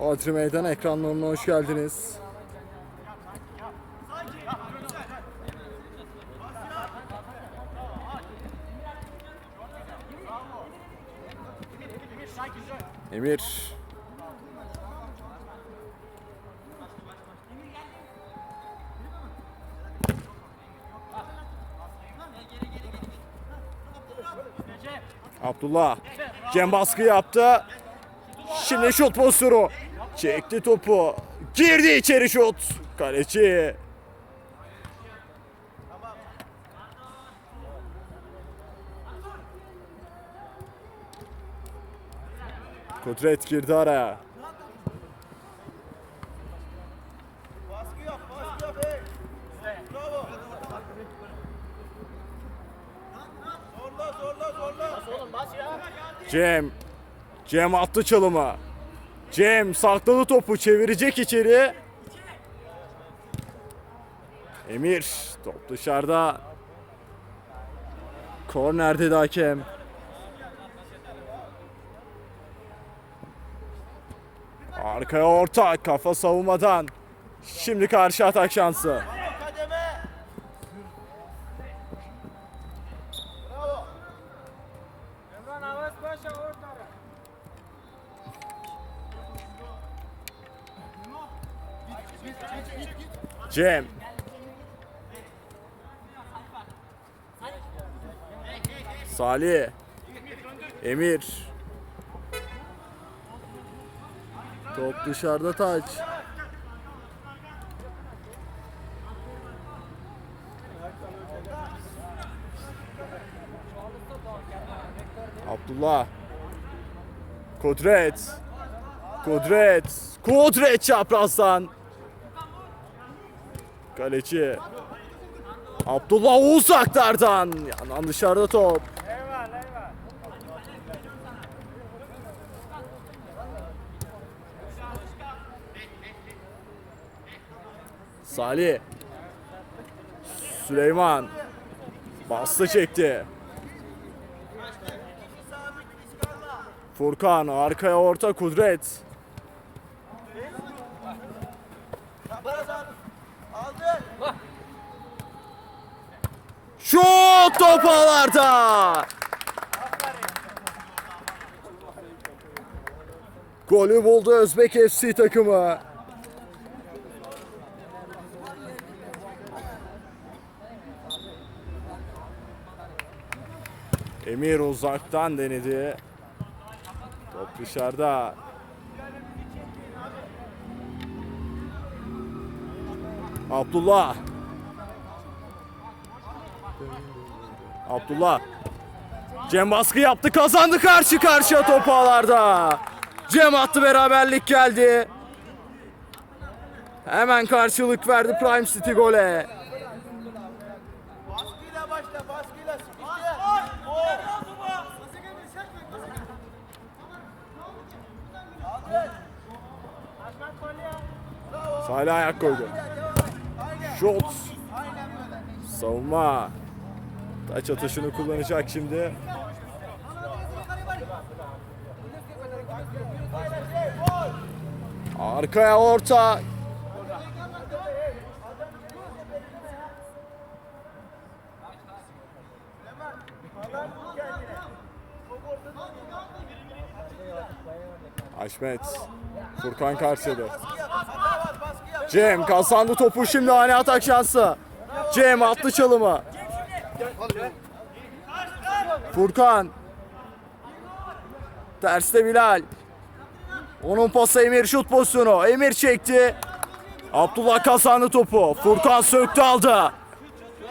Odri Meydan ekranlarına hoş geldiniz. Emir. Abdullah. Cem baskı yaptı. Şimdi şut pozisyonu. Çekti topu. Girdi içeri şut. Kaleci. Kudret girdi araya. Cem. Cem attı çalıma. Cem sakladı topu çevirecek içeri. Emir top dışarıda. Korner dedi hakem. Arkaya orta kafa savunmadan. Şimdi karşı atak şansı. Cem. Salih. Emir. Top dışarıda taç. Abdullah. Kudret. Kudret. Kudret çaprazdan. Kaleci. Abdullah uzaklardan. Yandan dışarıda top. Salih. Süleyman. Bastı çekti. Furkan arkaya orta kudret. Ağlarda. Golü buldu Özbek FC takımı. Emir uzaktan denedi. Top dışarıda. Abdullah. Abdullah. Cem baskı yaptı kazandı karşı karşıya top ağlarda. Cem attı beraberlik geldi. Hemen karşılık verdi Prime City gole. Salih ayak koydu. Böyle. Savunma. Taç atışını kullanacak şimdi. Arkaya orta. Haşmet. Furkan yap. Cem kazandı topu şimdi ani atak şansı. Cem attı çalımı. Furkan. Terste Bilal. Onun pası Emir şut pozisyonu. Emir çekti. Abdullah kazandı topu. Furkan söktü aldı.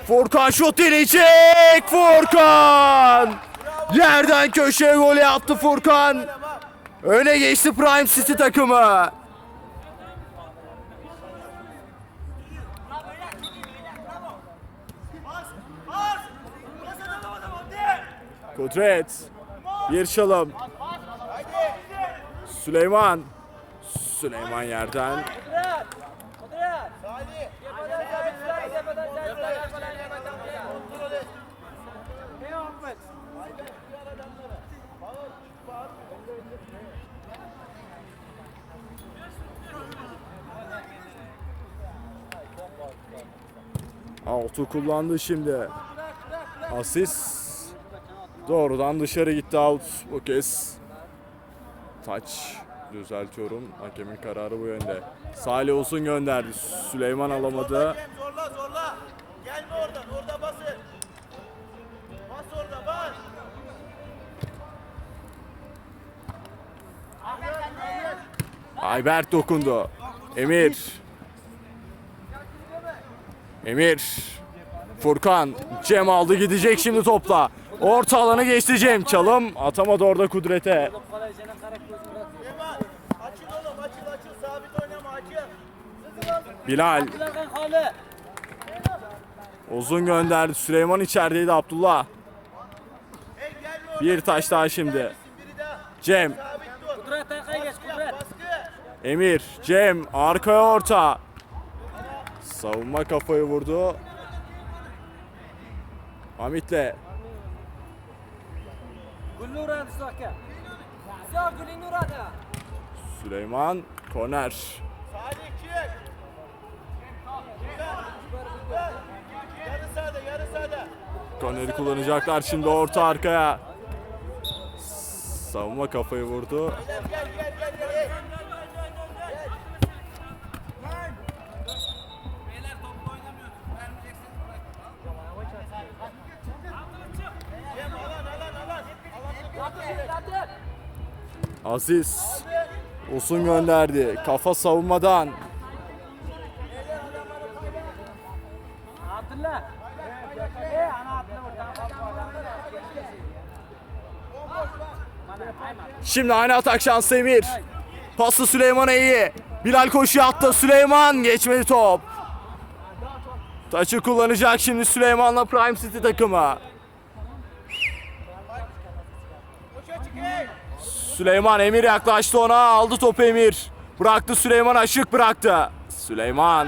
Furkan şut deneyecek. Furkan. Yerden köşeye golü attı Furkan. Öne geçti Prime City takımı. Kudret. Bir çalım. Süleyman. Süleyman yerden. Altı kullandı şimdi. Asist Doğrudan dışarı gitti out bu kez. Taç düzeltiyorum. Hakemin kararı bu yönde. Salih Uzun gönderdi. Süleyman alamadı. Zorla zorla. Gelme oradan. Orada basın. Bas orada bas. Ayberk dokundu. Emir. Emir. Furkan. Cem aldı gidecek şimdi topla. Orta alanı geçti Cem. Çalım atamadı orada Kudret'e. Bilal. Uzun gönderdi. Süleyman içerideydi Abdullah. Bir taş daha şimdi. Cem. Emir. Cem. Arkaya orta. Savunma kafayı vurdu. Hamit'le. Süleyman. Koner. Koner'i kullanacaklar şimdi orta arkaya. Savunma kafayı vurdu. Gel gel gel Aziz. Usun gönderdi. Kafa savunmadan. Şimdi aynı atak şansı Emir. Pası Süleyman'a iyi. Bilal koşu attı. Süleyman geçmedi top. Taçı kullanacak şimdi Süleyman'la Prime City takımı. Süleyman Emir yaklaştı ona. Aldı topu Emir. Bıraktı Süleyman aşık bıraktı. Süleyman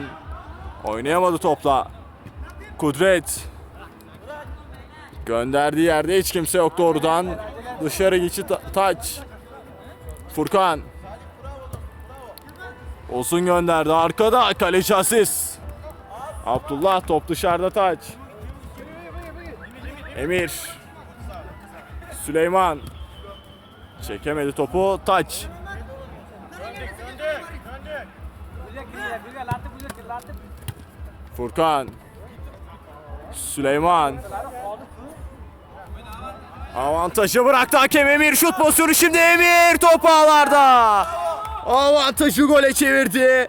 oynayamadı topla. Kudret gönderdiği yerde hiç kimse yok doğrudan. Dışarı geçi ta- taç. Furkan. Olsun gönderdi. Arkada kaleci asist. Abdullah top dışarıda taç. Emir. Süleyman. Çekemedi topu. Taç. Furkan. Süleyman. Avantajı bıraktı hakem Emir. Şut pozisyonu şimdi Emir. Top ağlarda. Avantajı gole çevirdi.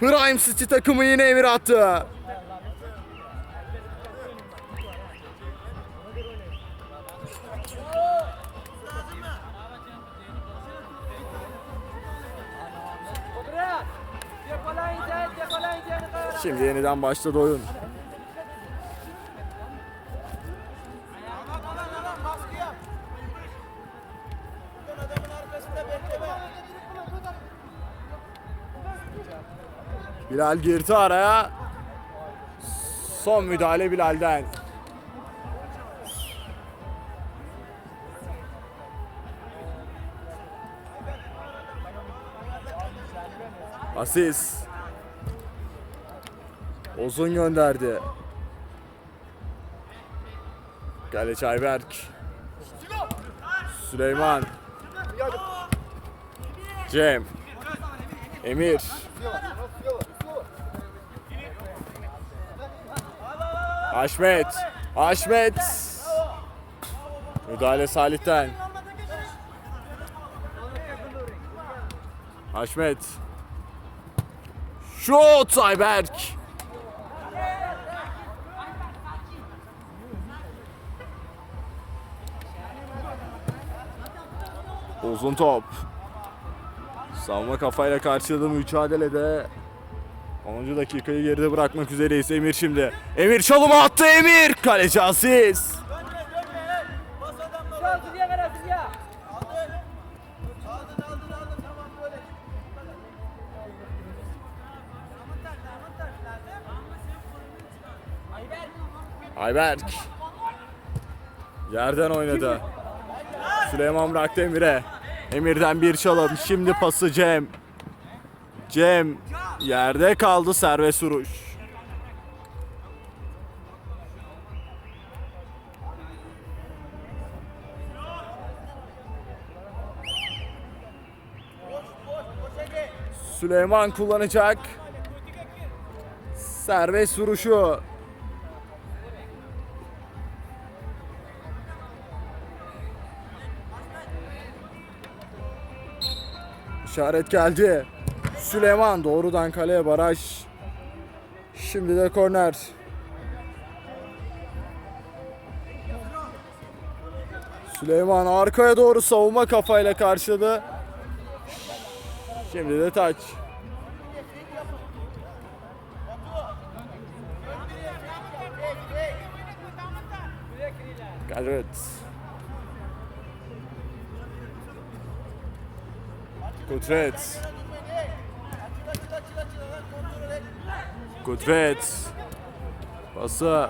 Prime City takımı yine Emir attı. Şimdi yeniden başladı oyun. Bilal girdi araya. Son müdahale Bilal'den. Asis. Uzun gönderdi. Kaleci Ayberk. Süleyman. Cem. Emir. Haşmet. Haşmet. Müdahale Salih'ten. Haşmet. Şut Ayberk. Uzun top. Savunma kafayla karşıladığı mücadelede 10. dakikayı geride bırakmak üzereyiz Emir şimdi. Emir çalımı attı Emir. Kaleci böyle. Ayberk. Yerden oynadı. Süleyman bıraktı Emir'e. Emir'den bir çalım. Şimdi pası Cem. Cem yerde kaldı serbest vuruş. Süleyman kullanacak. Serbest vuruşu İşaret geldi. Süleyman doğrudan kaleye baraj. Şimdi de korner. Süleyman arkaya doğru savunma kafayla karşıladı. Şimdi de taç. Garrett. Kudret. Kudret. Pası.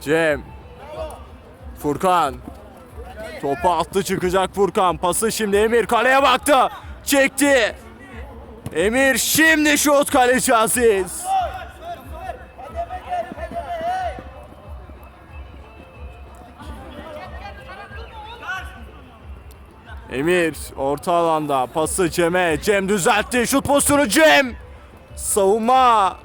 Cem. Furkan. Topu attı çıkacak Furkan. Pası şimdi Emir kaleye baktı. Çekti. Emir şimdi şut kaleci Aziz. Emir orta alanda pası Cem'e. Cem düzeltti. Şut pozisyonu Cem. Savunma.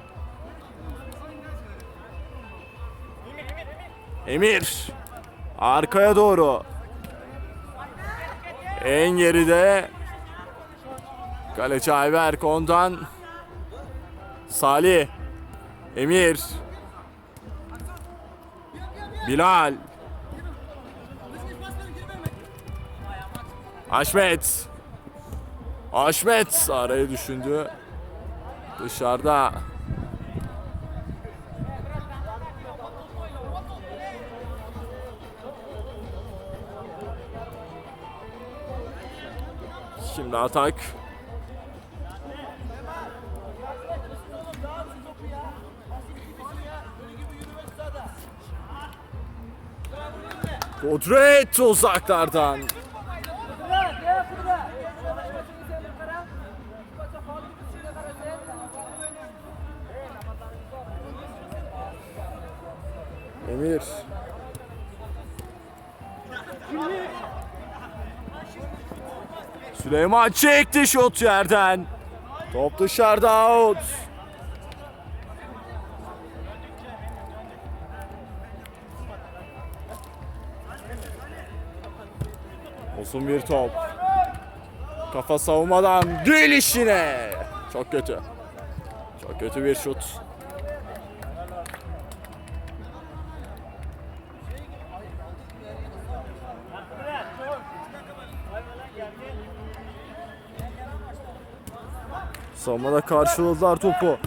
Emir. Arkaya doğru. En geride. Kaleci Ayberk ondan. Salih. Emir. Bilal. Haşmet. Haşmet arayı düşündü. Dışarıda. Şimdi atak. Kudret uzaklardan. Emir. Süleyman çekti şut yerden. Top dışarıda out. Uzun bir top. Kafa savunmadan gelişine. Çok kötü. Çok kötü bir şut. Savunmada karşıladılar topu.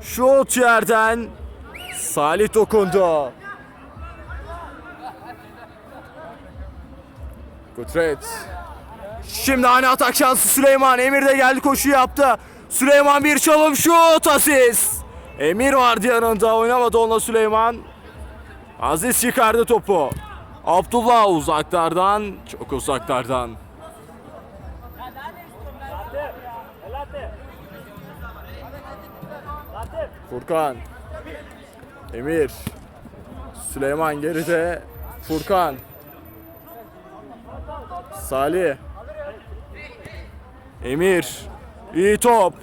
Şut yerden. Salih dokundu. Kudret. Şimdi aynı atak şansı Süleyman. Emir de geldi koşu yaptı. Süleyman bir çalım şut asist. Emir vardı yanında oynamadı onunla Süleyman. Aziz çıkardı topu. Abdullah uzaklardan çok uzaklardan. Furkan. Emir. Süleyman geride. Furkan. Salih. Emir. İyi top.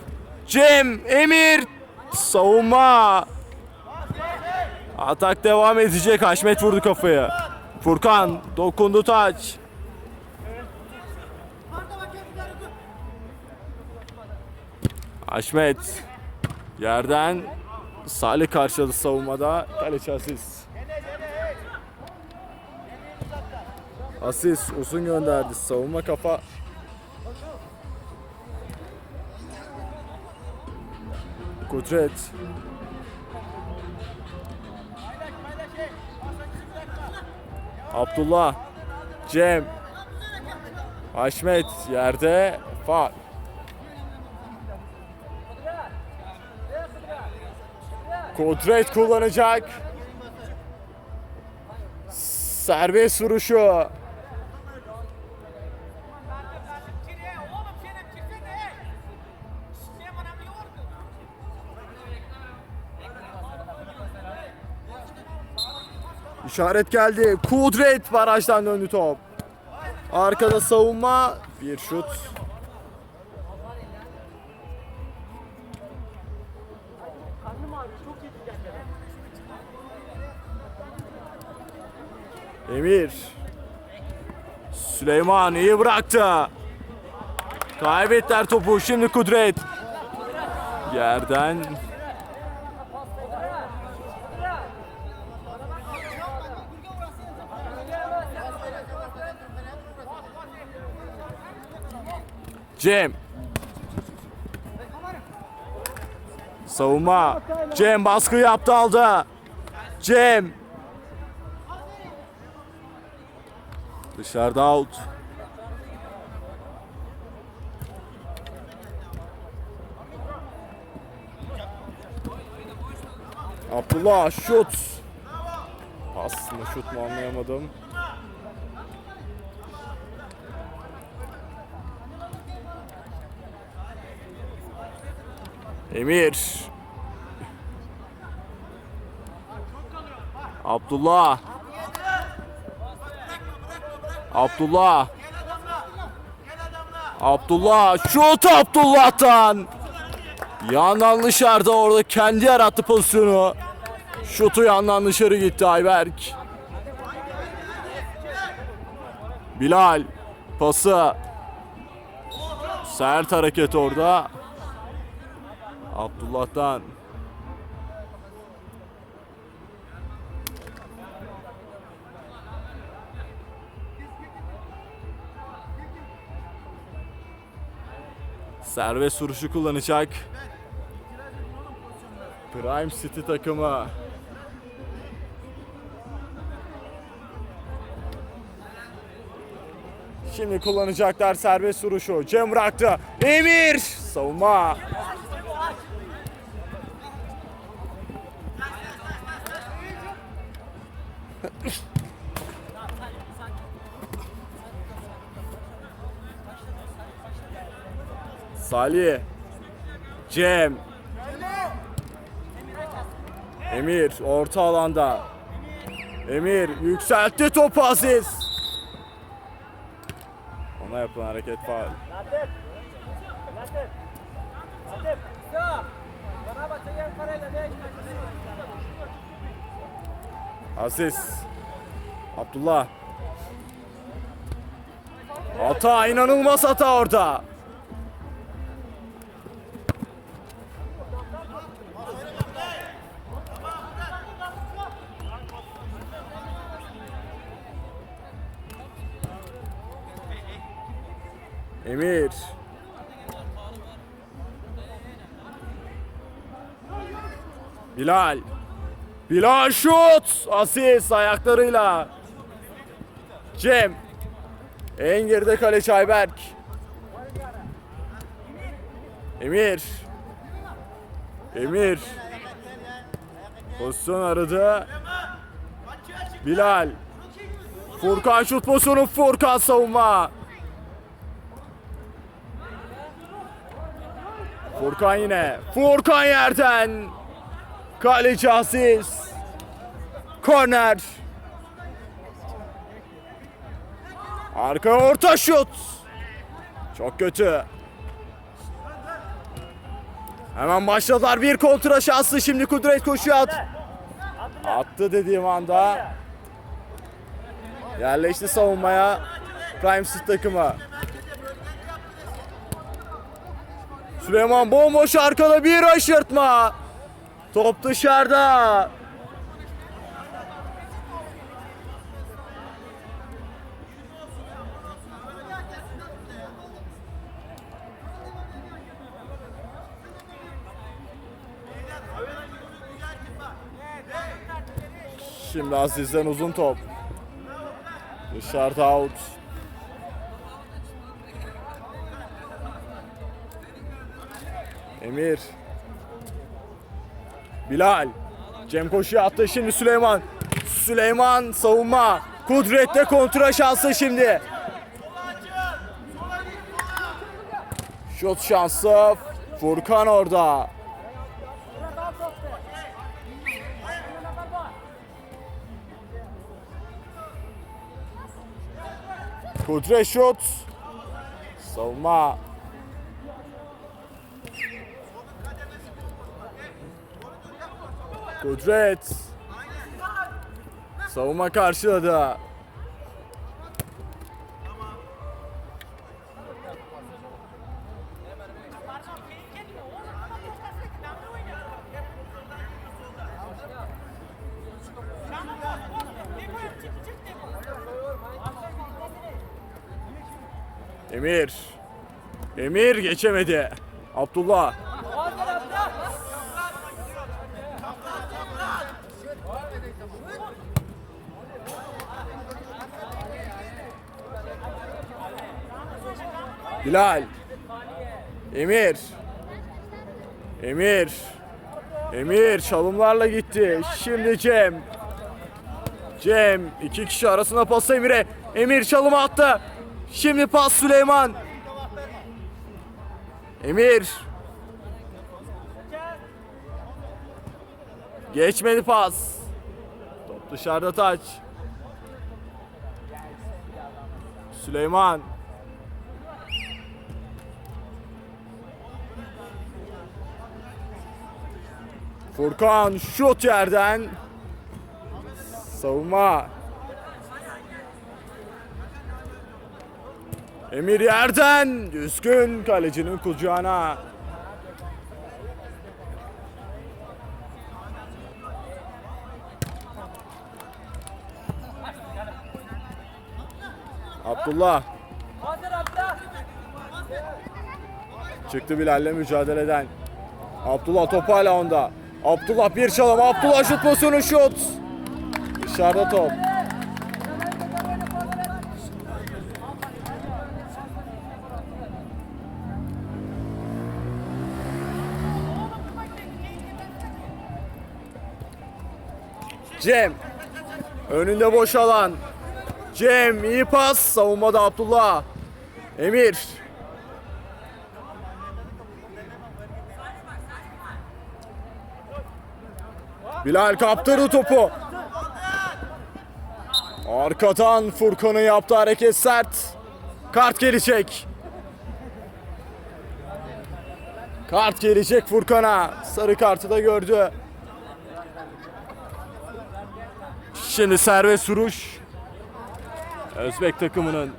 Cem. Emir. Savunma. Atak devam edecek. Haşmet vurdu kafayı. Furkan dokundu taç. Haşmet yerden Salih karşıladı savunmada. Kaleci Aziz. Aziz uzun gönderdi. Savunma kafa. Kudret. Abdullah. Cem. Haşmet yerde. Faal. Kudret kullanacak. Serbest vuruşu. İşaret geldi. Kudret barajdan döndü top. Arkada savunma. Bir şut. Emir. Süleyman iyi bıraktı. Kaybettiler topu. Şimdi Kudret. Yerden Cem. Savunma. Cem baskı yaptı aldı. Cem. Dışarıda out. Abdullah şut. Aslında şut mu anlayamadım. Emir. Abdullah. Abdullah. Abdullah. Şut Abdullah'tan. Yandan dışarıda orada kendi yarattı pozisyonu. Şutu yandan dışarı gitti Ayberk. Bilal. Pası. Sert hareket orada. Abdullah'tan. Serbest vuruşu kullanacak. Prime City takımı. Şimdi kullanacaklar serbest vuruşu. Cem bıraktı. Emir savunma. Salih. Cem. Emir orta alanda. Emir yükseltti topu Aziz. Ona yapılan hareket ne Aziz. Abdullah. Hata inanılmaz hata orada. Emir. Bilal. Bilal şut. Aziz ayaklarıyla. Cem. En geride kaleci Ayberk. Emir. Emir. Pozisyon aradı. Bilal. Furkan şut pozisyonu. Furkan savunma. Furkan yine. Furkan yerden. Kaleci Aziz. Korner. Arka orta şut. Çok kötü. Hemen başladılar. Bir kontra şansı. Şimdi Kudret koşuyor. At. Attı dediğim anda. Yerleşti savunmaya. Prime City takımı. Süleyman bomboş arkada bir aşırtma. Top dışarıda. Şimdi Aziz'den uzun top. Dışarıda out. Emir. Bilal. Cem koşuyor attı şimdi Süleyman. Süleyman savunma. Kudret'te kontra şansı şimdi. Şut şansı. Furkan orada. Kudret şut. Savunma. Kudret. Savunma karşıladı. Emir. Emir geçemedi. Abdullah. Bilal. Emir. Emir. Emir çalımlarla gitti. Şimdi Cem. Cem iki kişi arasında pas Emir'e. Emir çalımı attı. Şimdi pas Süleyman. Emir. Geçmedi pas. Top dışarıda taç. Süleyman. Furkan şut yerden. Savunma. Emir yerden. Düzgün kalecinin kucağına. Abdullah çıktı Bilal'le mücadeleden. Abdullah top hala onda. Abdullah bir çalım. Abdullah şut pozisyonu şut. Dışarıda top. Cem. Önünde boş alan. Cem iyi pas. Savunmada Abdullah. Emir. Bilal kaptırdı topu. Arkadan Furkan'ın yaptığı hareket sert. Kart gelecek. Kart gelecek Furkan'a. Sarı kartı da gördü. Şimdi serbest vuruş. Özbek takımının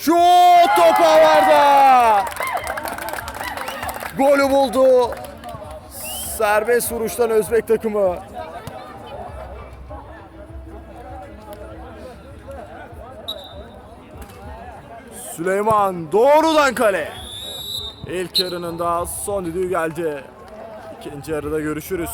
Şut top havada. Golü buldu. Serbest vuruştan Özbek takımı. Süleyman doğrudan kale. İlk yarının da son düdüğü geldi. İkinci yarıda görüşürüz.